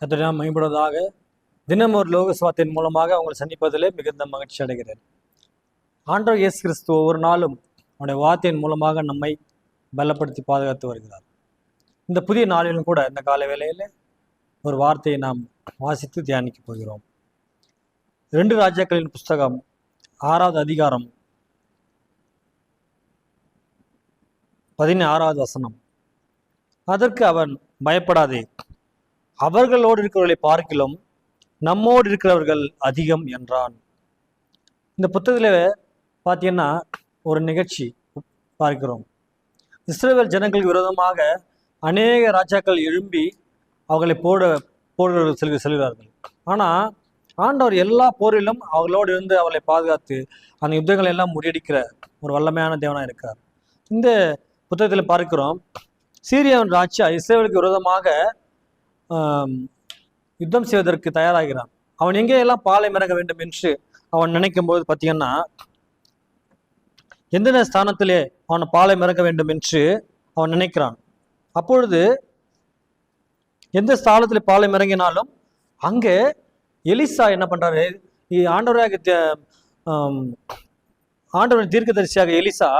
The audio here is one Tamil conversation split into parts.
கத்திரினா மேம்படுவதாக தினம் ஒரு லோக சுவாத்தின் மூலமாக அவங்களை சந்திப்பதிலே மிகுந்த மகிழ்ச்சி அடைகிறேன். ஆண்டோ இயேசு கிறிஸ்து ஒவ்வொரு நாளும் அவனுடைய வார்த்தையின் மூலமாக நம்மை பலப்படுத்தி பாதுகாத்து வருகிறார். இந்த புதிய நாளிலும் கூட இந்த கால வேளையில் ஒரு வார்த்தையை நாம் வாசித்து தியானிக்க போகிறோம். ரெண்டு ராஜாக்களின் புஸ்தகம் ஆறாவது அதிகாரம் பதினாறாவது வசனம். அதற்கு அவன் பயப்படாதே. அவர்களோடு இருக்கிறவர்களை பார்க்கிலும் நம்மோடு இருக்கிறவர்கள் அதிகம் என்றான். இந்த புத்தகத்தில் பார்த்தீங்கன்னா ஒரு நிகழ்ச்சி பார்க்கிறோம். இஸ்ரேல் ஜனங்களுக்கு விரோதமாக அநேக ராஜாக்கள் எழும்பி அவர்களை போட போட செல் செல்கிறார்கள். ஆனால் ஆண்டவர் எல்லா போரிலும் அவர்களோடு இருந்து அவர்களை பாதுகாத்து அந்த யுத்தங்களை எல்லாம் முறியடிக்கிற ஒரு வல்லமையான தேவனாக இருக்கார். இந்த புத்தகத்தில் பார்க்கிறோம். சீரியாவின் ராஜா இஸ்ரேலுக்கு விரோதமாக யுத்தம் செய்வதற்கு தயாராகிறான். அவன் எங்கேயெல்லாம் பாலை மிறங்க வேண்டும் என்று அவன் நினைக்கும் போது பார்த்தீங்கன்னா எந்தெந்த ஸ்தானத்திலே அவன் பாலை மிறங்க வேண்டும் என்று அவன் நினைக்கிறான். அப்பொழுது எந்த ஸ்தானத்தில் பாலை மிறங்கினாலும் அங்கே எலிசா என்ன பண்ணுறாரு ஆண்டவராக த- ஆண்டவரின் தீர்க்கதரிசியாக எலிசா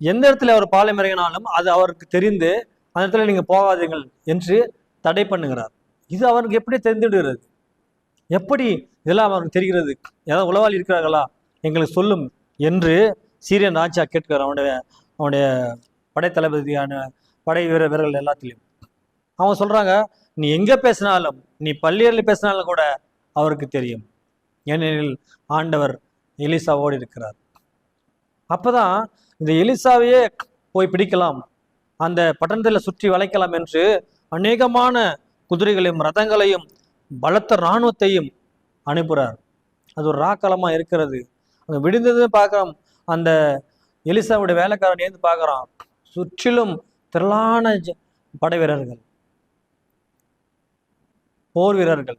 எந்த இடத்துல அவர் பாலை மிறங்கினாலும் அது அவருக்கு தெரிந்து அந்த இடத்துல நீங்கள் போகாதீர்கள் என்று தடை பண்ணுகிறார். இது அவனுக்கு எப்படி தெரிந்து விடுகிறது எப்படி இதெல்லாம் அவனுக்கு தெரிகிறது? ஏதாவது உளவாளி இருக்கிறார்களா? எங்களுக்கு சொல்லும் என்று சீரியன் ராஜா கேட்கிறார். அவனுடைய அவனுடைய படைத்தளபதியான படை வீர வீரர்கள் எல்லாத்திலையும் அவன் சொல்கிறாங்க நீ எங்கே பேசினாலும் நீ பள்ளியரில் பேசினாலும் கூட அவருக்கு தெரியும். ஏனெனில் ஆண்டவர் எலிசாவோடு இருக்கிறார். அப்போ தான் இந்த எலிசாவையே போய் பிடிக்கலாம். அந்த பட்டணத்தில் சுற்றி வளைக்கலாம் என்று அநேகமான குதிரைகளையும் ரதங்களையும் பலத்த இராணுவத்தையும் அனுப்புகிறார் அது ஒரு ராக்களமா இருக்கிறது. அந்த விடிந்தது பார்க்குறோம் அந்த எலிசாவுடைய வேலைக்காரன் ஏந்து பார்க்குறான் சுற்றிலும் திரளான படை வீரர்கள் போர் வீரர்கள்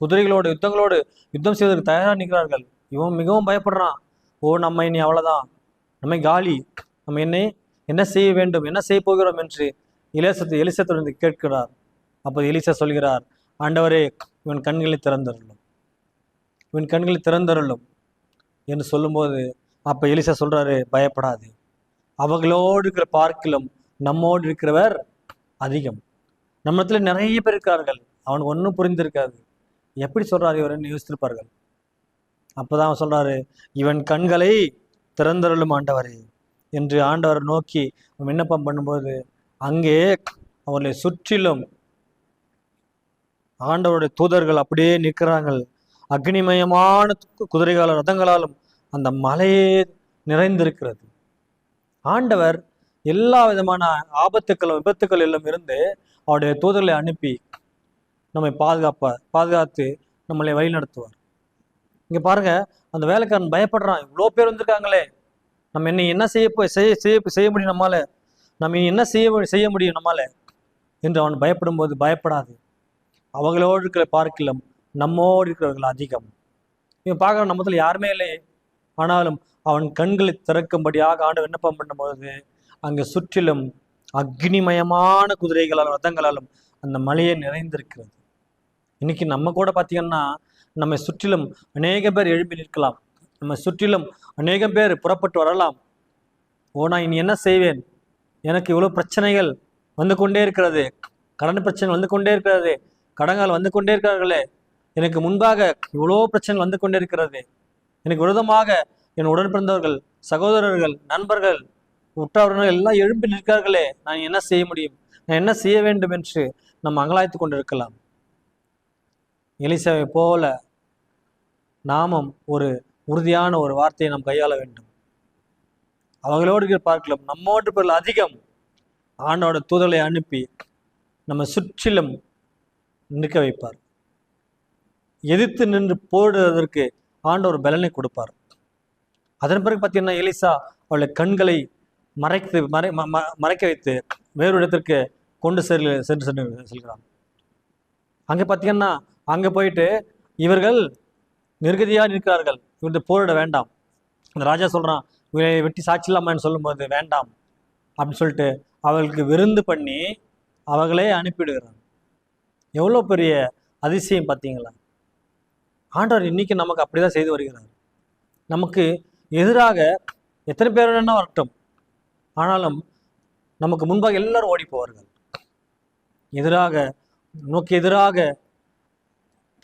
குதிரைகளோடு யுத்தங்களோடு யுத்தம் செய்வதற்கு தயாராக நிற்கிறார்கள். இவன் மிகவும் பயப்படுறான். ஓ நம்ம இனி அவ்வளவுதான். நம்மை காலி. நம்ம என்னை என்ன செய்ய வேண்டும்? என்ன செய்ய போகிறோம் என்று இலேசத்து எலிசத்திலிருந்து கேட்கிறார். அப்போது எலிசா சொல்கிறார் ஆண்டவரே இவன் கண்களை திறந்தருளும். இவன் கண்களை திறந்தருளும். என்று சொல்லும்போது அப்போ எலிசா சொல்கிறாரு பயப்படாது. அவங்களோடு இருக்கிற பார்க்கிலும் நம்மோடு இருக்கிறவர் அதிகம். நம்மத்துல நிறைய பேர் இருக்கார்கள் அவனுக்கு ஒன்றும் புரிந்திருக்காது. எப்படி சொல்கிறார் இவர்னு யோசித்திருப்பார்கள். அப்போ தான் அவன் சொல்கிறாரு இவன் கண்களை திறந்தருளும் ஆண்டவரே. என்று ஆண்டவரை நோக்கி விண்ணப்பம் பண்ணும்போது அங்கே அவர்களை சுற்றிலும் ஆண்டவருடைய தூதர்கள் அப்படியே நிற்கிறார்கள். அக்னிமயமான கு- குதிரைகளாலும் ரதங்களாலும் அந்த மலையே நிறைந்திருக்கிறது. ஆண்டவர் எல்லா விதமான ஆபத்துக்களும் விபத்துக்கள் எல்லாம் இருந்து அவருடைய தூதர்களை அனுப்பி நம்மை பாதுகாப்பார் பாதுகாத்து நம்மளை வழிநடத்துவார் இங்கே பாருங்க அந்த வேலைக்காரன் பயப்படுறான். இவ்வளோ பேர் வந்திருக்காங்களே. நம்ம என்ன என்ன செய்ய போய் செய்ய செய்ய செய்ய முடியும் நம்மளால நம்ம என்ன செய்ய செய்ய முடியும் நம்மால? என்று அவன் பயப்படும் போது பயப்படாது. அவங்களோடு இருக்கிற பார்க்கிலும் நம்மோடு இருக்கிறவர்கள் அதிகம். இவன் பார்க்குற நம்மத்தில் யாருமே இல்லை ஆனாலும் அவன் கண்களை திறக்கும்படியாக ஆண்டு விண்ணப்பம் பண்ணும்போது அங்கே சுற்றிலும் அக்னிமயமான குதிரைகளாலும் ரதங்களாலும் அந்த மலையை நிறைந்திருக்கிறது. இன்னைக்கு நம்ம கூட பார்த்தீங்கன்னா நம்மை சுற்றிலும் அநேக பேர் எழுப்பி நிற்கலாம். நம்ம சுற்றிலும் அநேகம் பேர் புறப்பட்டு வரலாம். ஓ நான் இனி என்ன செய்வேன்? எனக்கு இவ்வளோ பிரச்சனைகள் வந்து கொண்டே இருக்கிறது. கடன் பிரச்சனை வந்து கொண்டே இருக்கிறது. கடன்கள் வந்து கொண்டே இருக்கிறார்களே. எனக்கு முன்பாக இவ்வளோ பிரச்சனை வந்து கொண்டே இருக்கிறது. எனக்கு விரோதமாக என் உடன் பிறந்தவர்கள் சகோதரர்கள் நண்பர்கள் உற்றவர்கள் எல்லாம் எழும்பி நிற்கிறார்களே. நான் என்ன செய்ய முடியும்? நான் என்ன செய்ய வேண்டும் என்று நம்ம அங்கலாய்த்து கொண்டிருக்கலாம். எலிசாவை போல நாமும் ஒரு உறுதியான ஒரு வார்த்தையை நாம் கையாள வேண்டும். அவங்களோடு பார்க்கலாம் நம்மோடு பொருள் அதிகம். ஆண்டோட தூதலை அனுப்பி நம்ம சுற்றிலும் நிற்க வைப்பார். எதிர்த்து நின்று போடுவதற்கு ஆண்டவர் பலனை கொடுப்பார். அதன் பிறகு பார்த்தீங்கன்னா எலிசா அவளை கண்களை மறைத்து மறை ம- ம- மறைக்க வைத்து வேறு இடத்திற்கு கொண்டு செல் சென்று சென்று செல்கிறான். அங்கே பார்த்தீங்கன்னா அங்கே போயிட்டு இவர்கள் நிர்கதியாக நிற்கிறார்கள். இவர்கிட்ட போரிட வேண்டாம். அந்த ராஜா சொல்கிறான் இவரை வெட்டி சாட்சிலாமான்னு சொல்லும்போது வேண்டாம் அப்படின்னு சொல்லிட்டு அவர்களுக்கு விருந்து பண்ணி அவர்களே அனுப்பிவிடுகிறாங்க எவ்வளோ பெரிய அதிசயம் பார்த்தீங்களா? ஆண்டவர் இன்றைக்கி நமக்கு அப்படிதான் செய்து வருகிறார். நமக்கு எதிராக எத்தனை பேர் வேணா வரட்டும். ஆனாலும் நமக்கு முன்பாக எல்லாரும் ஓடி போவார்கள். எதிராக நோக்கி எதிராக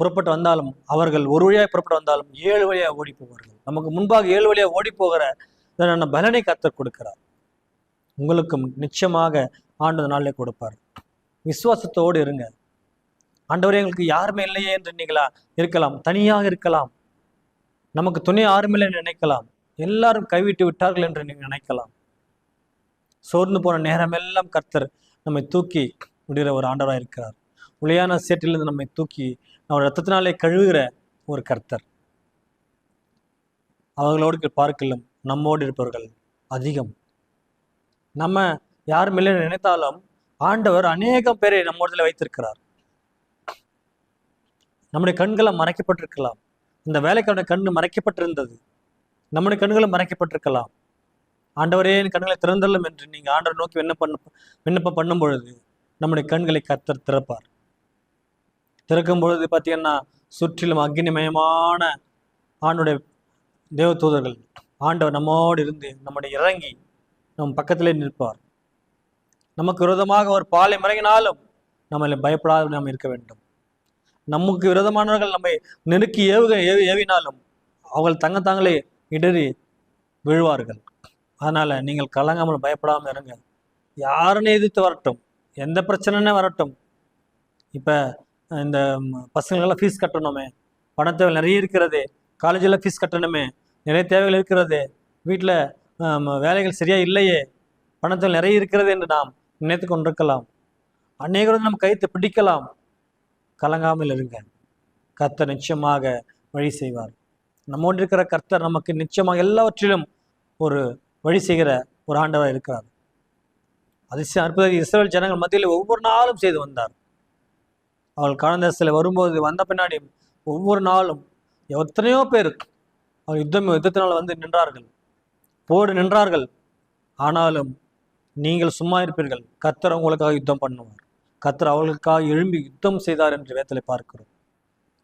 புறப்பட்டு வந்தாலும் அவர்கள் ஒரு வழியாக புறப்பட்டு வந்தாலும் ஏழு வழியாக ஓடி போவார்கள். நமக்கு முன்பாக ஏழு வழியாக ஓடி போகிற இதனான பலனை கத்தர் கொடுக்கிறார். உங்களுக்கும் நிச்சயமாக ஆண்டு நாளிலே கொடுப்பார். விசுவாசத்தோடு இருங்க. ஆண்டவரே எங்களுக்கு யாருமே இல்லையே என்று நீங்களா இருக்கலாம். தனியாக இருக்கலாம். நமக்கு துணை யாருமே என்று நினைக்கலாம். எல்லாரும் கைவிட்டு விட்டார்கள் என்று நீங்கள் நினைக்கலாம். சோர்ந்து போன நேரமெல்லாம் கர்த்தர் நம்மை தூக்கி விடுகிற ஒரு ஆண்டவராக இருக்கிறார். உளையான சேற்றிலிருந்து நம்மை தூக்கி நம்ம ரத்தத்தினாலே கழுவுகிற ஒரு கர்த்தர். அவர்களோடு பார்க்கலும் நம்மோடு இருப்பவர்கள் அதிகம். நம்ம யாரும் இல்லை நினைத்தாலும் ஆண்டவர் அநேகம் பேரை நம்மோடத்தில் வைத்திருக்கிறார். நம்முடைய கண்களை மறைக்கப்பட்டிருக்கலாம். இந்த வேலைக்கான கண்ணு மறைக்கப்பட்டிருந்தது. நம்முடைய கண்களும் மறைக்கப்பட்டிருக்கலாம். ஆண்டவரே என் கண்களை திறந்தள்ளும் என்று நீங்கள் ஆண்டவர் நோக்கி விண்ணப்பம் விண்ணப்பம் பண்ணும் பொழுது நம்முடைய கண்களை கத்தர் திறப்பார். திறக்கும் பொழுது பார்த்தீங்கன்னா சுற்றிலும் அக்னிமயமான ஆண்டுடைய தேவதூதர்கள் ஆண்டவர் நம்மோடு இருந்து நம்முடைய இறங்கி நம் பக்கத்திலே நிற்பார். நமக்கு விரோதமாக ஒரு பாலை மறங்கினாலும் நம்மளை பயப்படாத நாம் இருக்க வேண்டும். நமக்கு விரோதமானவர்கள் நம்மை நெருக்கி ஏவுக ஏவி ஏவினாலும் அவர்கள் தங்க தாங்களே இடறி விழுவார்கள். அதனால் நீங்கள் கலங்காமல் பயப்படாமல் இருங்க. யாருன்னு எதிர்த்து வரட்டும். எந்த பிரச்சனைனே வரட்டும். இப்போ இந்த பசங்களுக்கெல்லாம் ஃபீஸ் கட்டணுமே. பணத்தேவை நிறைய இருக்கிறதே. காலேஜில் ஃபீஸ் கட்டணுமே. நிறைய தேவைகள் இருக்கிறது. வீட்டில் வேலைகள் சரியாக இல்லையே. பணத்தில் நிறைய இருக்கிறது என்று நாம் நினைத்து கொண்டிருக்கலாம். அநேகரும் நம் கைத்து பிடிக்கலாம். கலங்காமல் இருங்க. கர்த்தர் நிச்சயமாக வழி செய்வார். நம்மோடு இருக்கிற கர்த்தர் நமக்கு நிச்சயமாக எல்லாவற்றிலும் ஒரு வழி செய்கிற ஒரு ஆண்டவராக இருக்கிறார். அதிசயம் அற்புத இஸ்ரேல் ஜனங்கள் மத்தியில் ஒவ்வொரு நாளும் செய்து வந்தார். அவள் காலந்தேசத்தில் வரும்போது வந்த பின்னாடி ஒவ்வொரு நாளும் எத்தனையோ பேர் அவர் யுத்தம் யுத்தத்தினால் வந்து நின்றார்கள். போடு நின்றார்கள். ஆனாலும் நீங்கள் சும்மா இருப்பீர்கள். கத்தர் உங்களுக்காக யுத்தம் பண்ணுவார். கத்தர் அவர்களுக்காக எழும்பி யுத்தம் செய்தார் என்று வேதத்தில் பார்க்கிறோம்.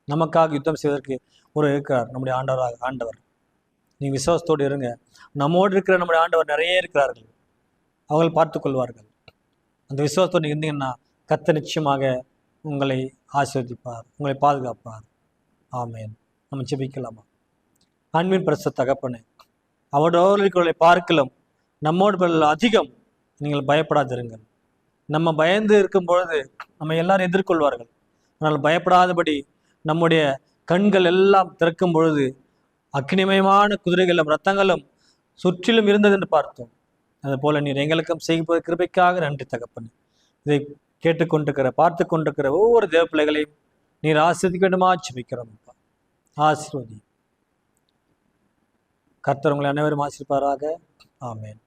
நமக்காக யுத்தம் செய்வதற்கு ஒரு இருக்கிறார் நம்முடைய ஆண்டவராக ஆண்டவர். நீங்கள் விசுவாசத்தோடு இருங்க. நம்மோடு இருக்கிற நம்முடைய ஆண்டவர் நிறைய இருக்கிறார்கள். அவர்கள் பார்த்து கொள்வார்கள். அந்த விசுவாசத்தோடு இருந்தீங்கன்னா கத்த நிச்சயமாக உங்களை ஆசீர்வதிப்பார் உங்களை பாதுகாப்பார். ஆமேன். நம்ம ஜெபிக்கலாமா? அன்பின் பிரச தகப்பனே அவரோடு பார்க்கலாம் நம்மோடு அதிகம் நீங்கள் பயப்படாதிருங்கள். நம்ம பயந்து இருக்கும் பொழுது நம்ம எல்லாரும் எதிர்கொள்வார்கள். ஆனால் பயப்படாதபடி நம்முடைய கண்கள் எல்லாம் திறக்கும் பொழுது அக்னிமயமான குதிரைகளும் ரத்தங்களும் சுற்றிலும் இருந்தது என்று பார்த்தோம். அதுபோல நீர் எங்களுக்கும் செய்வது கிருபைக்காக நன்றி தகப்பன். இதை கேட்டுக்கொண்டிருக்கிற பார்த்து கொண்டிருக்கிற ஒவ்வொரு தேவ பிள்ளைகளையும் நீர் ஆசிர்வதிக்க வேண்டுமா ஆசிர்வதி கர்த்தர் உங்களை அனைவரும் ஆசிர்ப்பாராக ஆமேன்.